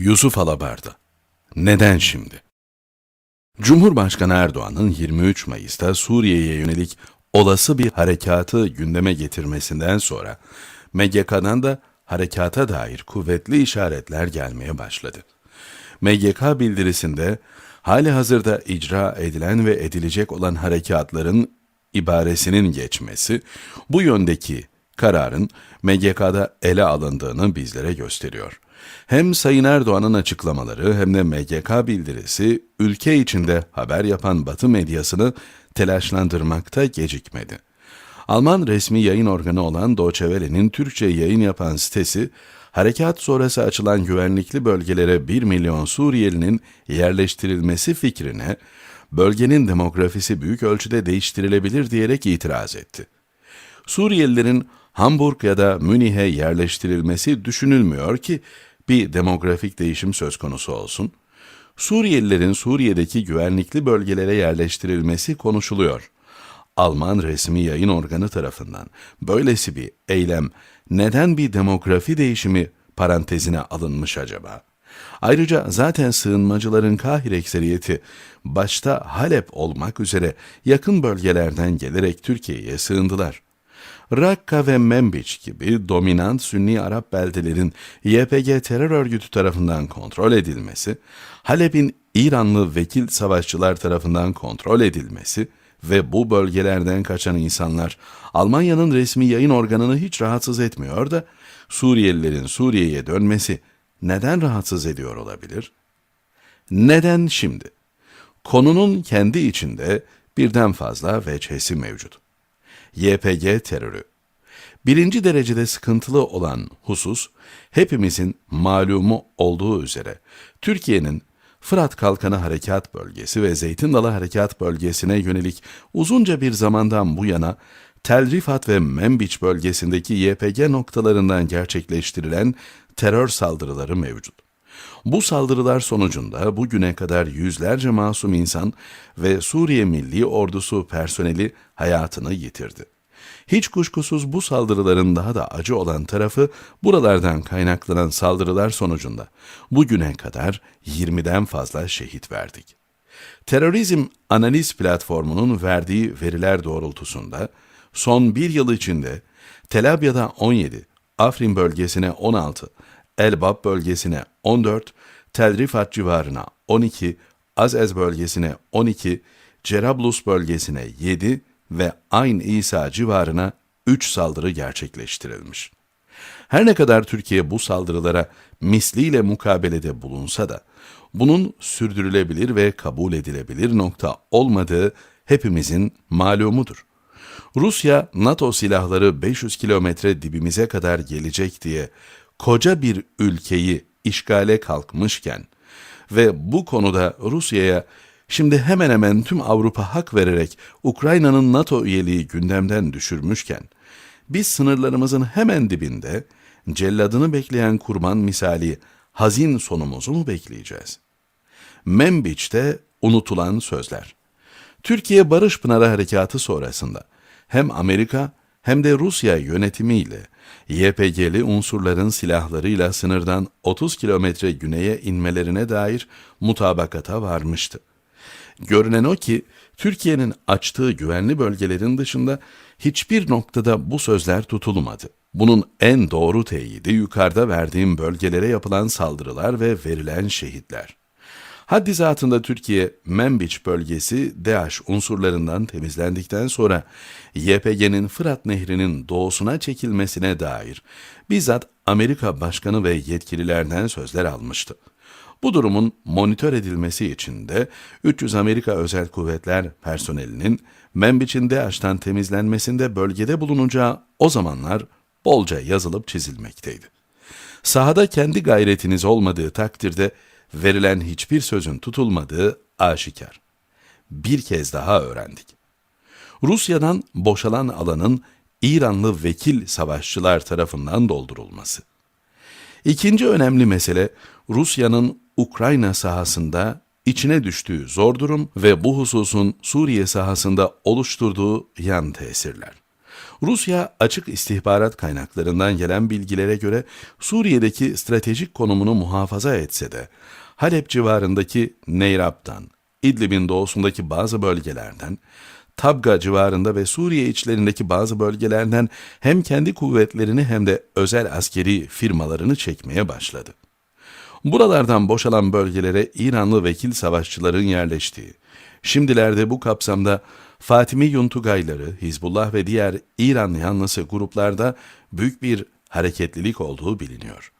Yusuf Alabarda. Neden şimdi? Cumhurbaşkanı Erdoğan'ın 23 Mayıs'ta Suriye'ye yönelik olası bir harekatı gündeme getirmesinden sonra MGK'dan da harekata dair kuvvetli işaretler gelmeye başladı. MGK bildirisinde hali hazırda icra edilen ve edilecek olan harekatların ibaresinin geçmesi bu yöndeki kararın MGK'da ele alındığını bizlere gösteriyor. Hem Sayın Erdoğan'ın açıklamaları hem de MGK bildirisi ülke içinde haber yapan Batı medyasını telaşlandırmakta gecikmedi. Alman resmi yayın organı olan Deutsche Welle'nin Türkçe yayın yapan sitesi, harekat sonrası açılan güvenlikli bölgelere 1 milyon Suriyelinin yerleştirilmesi fikrine, bölgenin demografisi büyük ölçüde değiştirilebilir diyerek itiraz etti. Suriyelilerin Hamburg ya da Münih'e yerleştirilmesi düşünülmüyor ki bir demografik değişim söz konusu olsun. Suriyelilerin Suriye'deki güvenlikli bölgelere yerleştirilmesi konuşuluyor. Alman resmi yayın organı tarafından böylesi bir eylem neden bir demografi değişimi parantezine alınmış acaba? Ayrıca zaten sığınmacıların kahir ekseriyeti başta Halep olmak üzere yakın bölgelerden gelerek Türkiye'ye sığındılar. Rakka ve Membiç gibi dominant Sünni Arap beldelerin YPG terör örgütü tarafından kontrol edilmesi, Halep'in İranlı vekil savaşçılar tarafından kontrol edilmesi ve bu bölgelerden kaçan insanlar Almanya'nın resmi yayın organını hiç rahatsız etmiyor da Suriyelilerin Suriye'ye dönmesi neden rahatsız ediyor olabilir? Neden şimdi? Konunun kendi içinde birden fazla veçhesi mevcut. YPG terörü. Birinci derecede sıkıntılı olan husus, hepimizin malumu olduğu üzere, Türkiye'nin Fırat Kalkanı Harekat Bölgesi ve Zeytin Dalı Harekat Bölgesi'ne yönelik uzunca bir zamandan bu yana Tel Rifat ve Membiç bölgesindeki YPG noktalarından gerçekleştirilen terör saldırıları mevcut. Bu saldırılar sonucunda bugüne kadar yüzlerce masum insan ve Suriye Milli Ordusu personeli hayatını yitirdi. Hiç kuşkusuz bu saldırıların daha da acı olan tarafı buralardan kaynaklanan saldırılar sonucunda bugüne kadar 20'den fazla şehit verdik. Terörizm Analiz Platformu'nun verdiği veriler doğrultusunda son bir yıl içinde Tel Abyad'a 17, Afrin bölgesine 16, Elbap bölgesine 14, Tel Rifat civarına 12, Azez bölgesine 12, Cerablus bölgesine 7 ve Ayn İsa civarına 3 saldırı gerçekleştirilmiş. Her ne kadar Türkiye bu saldırılara misliyle mukabelede bulunsa da, bunun sürdürülebilir ve kabul edilebilir nokta olmadığı hepimizin malumudur. Rusya, NATO silahları 500 kilometre dibimize kadar gelecek diye koca bir ülkeyi işgale kalkmışken ve bu konuda Rusya'ya şimdi hemen hemen tüm Avrupa hak vererek Ukrayna'nın NATO üyeliği gündemden düşürmüşken, biz sınırlarımızın hemen dibinde celladını bekleyen kurban misali hazin sonumuzu mu bekleyeceğiz? Membiç'te unutulan sözler. Türkiye Barış Pınarı Harekatı sonrasında hem Amerika hem de Rusya yönetimiyle YPG'li unsurların silahlarıyla sınırdan 30 kilometre güneye inmelerine dair mutabakata varmıştı. Görünen o ki Türkiye'nin açtığı güvenli bölgelerin dışında hiçbir noktada bu sözler tutulmadı. Bunun en doğru teyidi yukarıda verdiğim bölgelere yapılan saldırılar ve verilen şehitler. Haddi zatında Türkiye, Membiç bölgesi DAEŞ unsurlarından temizlendikten sonra YPG'nin Fırat Nehri'nin doğusuna çekilmesine dair bizzat Amerika Başkanı ve yetkililerden sözler almıştı. Bu durumun monitör edilmesi için de 300 Amerika Özel Kuvvetler personelinin Membiç'in DAEŞ'ten temizlenmesinde bölgede bulunacağı o zamanlar bolca yazılıp çizilmekteydi. Sahada kendi gayretiniz olmadığı takdirde verilen hiçbir sözün tutulmadığı aşikar. Bir kez daha öğrendik. Rusya'dan boşalan alanın İranlı vekil savaşçılar tarafından doldurulması. İkinci önemli mesele Rusya'nın Ukrayna sahasında içine düştüğü zor durum ve bu hususun Suriye sahasında oluşturduğu yan tesirler. Rusya açık istihbarat kaynaklarından gelen bilgilere göre Suriye'deki stratejik konumunu muhafaza etse de Halep civarındaki Neyrab'dan, İdlib'in doğusundaki bazı bölgelerden, Tabga civarında ve Suriye içlerindeki bazı bölgelerden hem kendi kuvvetlerini hem de özel askeri firmalarını çekmeye başladı. Buralardan boşalan bölgelere İranlı vekil savaşçıların yerleştiği, şimdilerde bu kapsamda Fatimi Yuntugayları, Hizbullah ve diğer İran yanlısı gruplarda büyük bir hareketlilik olduğu biliniyor.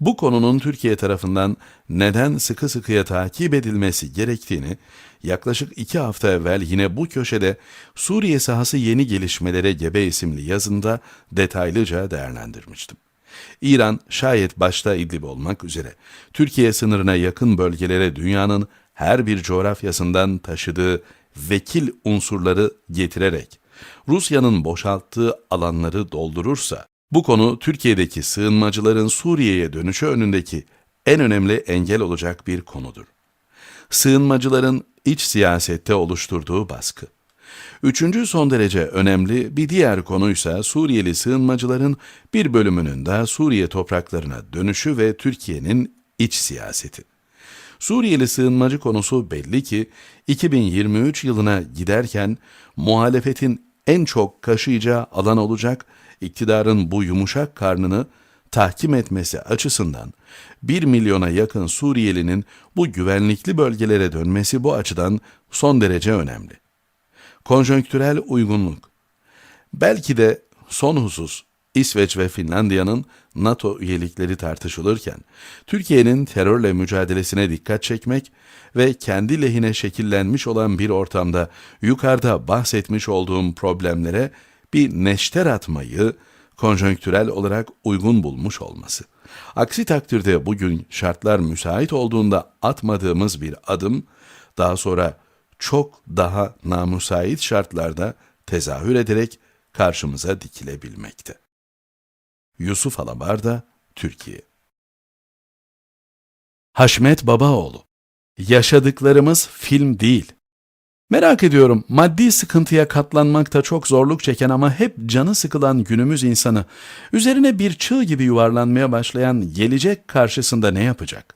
Bu konunun Türkiye tarafından neden sıkı sıkıya takip edilmesi gerektiğini yaklaşık iki hafta evvel yine bu köşede Suriye sahası yeni gelişmelere gebe isimli yazında detaylıca değerlendirmiştim. İran şayet başta İdlib olmak üzere Türkiye sınırına yakın bölgelere dünyanın her bir coğrafyasından taşıdığı vekil unsurları getirerek Rusya'nın boşalttığı alanları doldurursa bu konu Türkiye'deki sığınmacıların Suriye'ye dönüşü önündeki en önemli engel olacak bir konudur. Sığınmacıların iç siyasette oluşturduğu baskı. Üçüncü son derece önemli bir diğer konuysa Suriyeli sığınmacıların bir bölümünün de Suriye topraklarına dönüşü ve Türkiye'nin iç siyaseti. Suriyeli sığınmacı konusu belli ki 2023 yılına giderken muhalefetin en çok kaşıyacağı alan olacak, iktidarın bu yumuşak karnını tahkim etmesi açısından 1 milyona yakın Suriyelinin bu güvenlikli bölgelere dönmesi bu açıdan son derece önemli. Konjonktürel uygunluk. Belki de son husus İsveç ve Finlandiya'nın NATO üyelikleri tartışılırken Türkiye'nin terörle mücadelesine dikkat çekmek ve kendi lehine şekillenmiş olan bir ortamda yukarıda bahsetmiş olduğum problemlere bir neşter atmayı konjonktürel olarak uygun bulmuş olması. Aksi takdirde bugün şartlar müsait olduğunda atmadığımız bir adım daha sonra çok daha namüsait şartlarda tezahür ederek karşımıza dikilebilmekte. Yusuf Alabarda, Türkiye Haşmet Babaoğlu Yaşadıklarımız film değil. Merak ediyorum, maddi sıkıntıya katlanmakta çok zorluk çeken ama hep canı sıkılan günümüz insanı, üzerine bir çığ gibi yuvarlanmaya başlayan gelecek karşısında ne yapacak?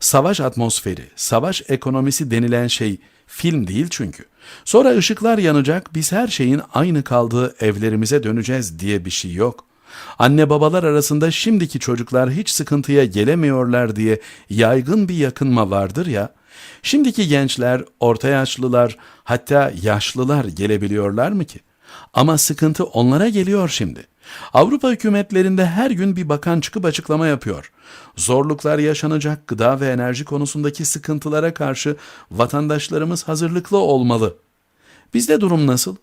Savaş atmosferi, savaş ekonomisi denilen şey film değil çünkü. Sonra ışıklar yanacak, biz her şeyin aynı kaldığı evlerimize döneceğiz diye bir şey yok. Anne babalar arasında şimdiki çocuklar hiç sıkıntıya gelemiyorlar diye yaygın bir yakınma vardır ya, Şimdiki gençler, orta yaşlılar, hatta yaşlılar gelebiliyorlar mı ki? Ama sıkıntı onlara geliyor şimdi. Avrupa hükümetlerinde her gün bir bakan çıkıp açıklama yapıyor. Zorluklar yaşanacak gıda ve enerji konusundaki sıkıntılara karşı vatandaşlarımız hazırlıklı olmalı. Bizde durum nasıl?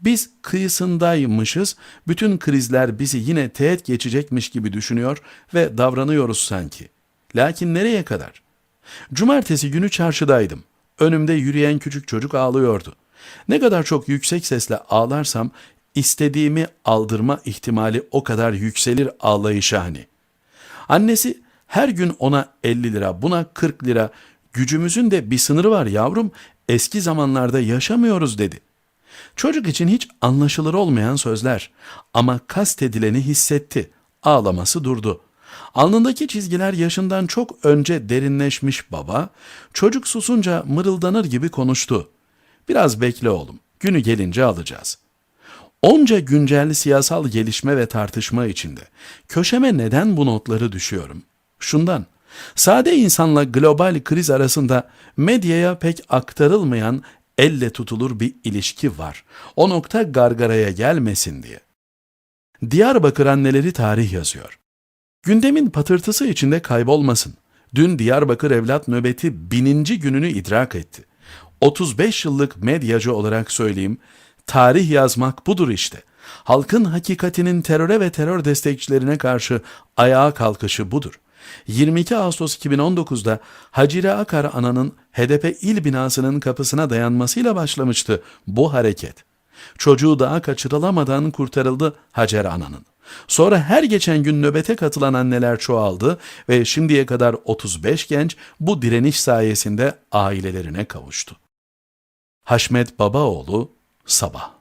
Biz kıyısındaymışız, bütün krizler bizi yine teğet geçecekmiş gibi düşünüyor ve davranıyoruz sanki. Lakin nereye kadar? Cumartesi günü çarşıdaydım. Önümde yürüyen küçük çocuk ağlıyordu. Ne kadar çok yüksek sesle ağlarsam istediğimi aldırma ihtimali o kadar yükselir ağlayışa hani. Annesi her gün ona 50 lira, buna 40 lira, gücümüzün de bir sınırı var yavrum, eski zamanlarda yaşamıyoruz dedi. Çocuk için hiç anlaşılır olmayan sözler ama kastedileni hissetti. Ağlaması durdu. Alnındaki çizgiler yaşından çok önce derinleşmiş baba, çocuk susunca mırıldanır gibi konuştu. Biraz bekle oğlum, günü gelince alacağız. Onca güncel siyasal gelişme ve tartışma içinde köşeme neden bu notları düşüyorum? Şundan, sade insanla global kriz arasında medyaya pek aktarılmayan elle tutulur bir ilişki var. O nokta gargaraya gelmesin diye. Diyarbakır anneleri tarih yazıyor. Gündemin patırtısı içinde kaybolmasın. Dün Diyarbakır evlat nöbeti bininci gününü idrak etti. 35 yıllık medyacı olarak söyleyeyim, tarih yazmak budur işte. Halkın hakikatinin teröre ve terör destekçilerine karşı ayağa kalkışı budur. 22 Ağustos 2019'da Hacire Akar Ana'nın HDP il binasının kapısına dayanmasıyla başlamıştı bu hareket. Çocuğu daha kaçırılamadan kurtarıldı Hacer Ana'nın. Sonra her geçen gün nöbete katılan anneler çoğaldı ve şimdiye kadar 35 genç bu direniş sayesinde ailelerine kavuştu. Haşmet Babaoğlu Sabah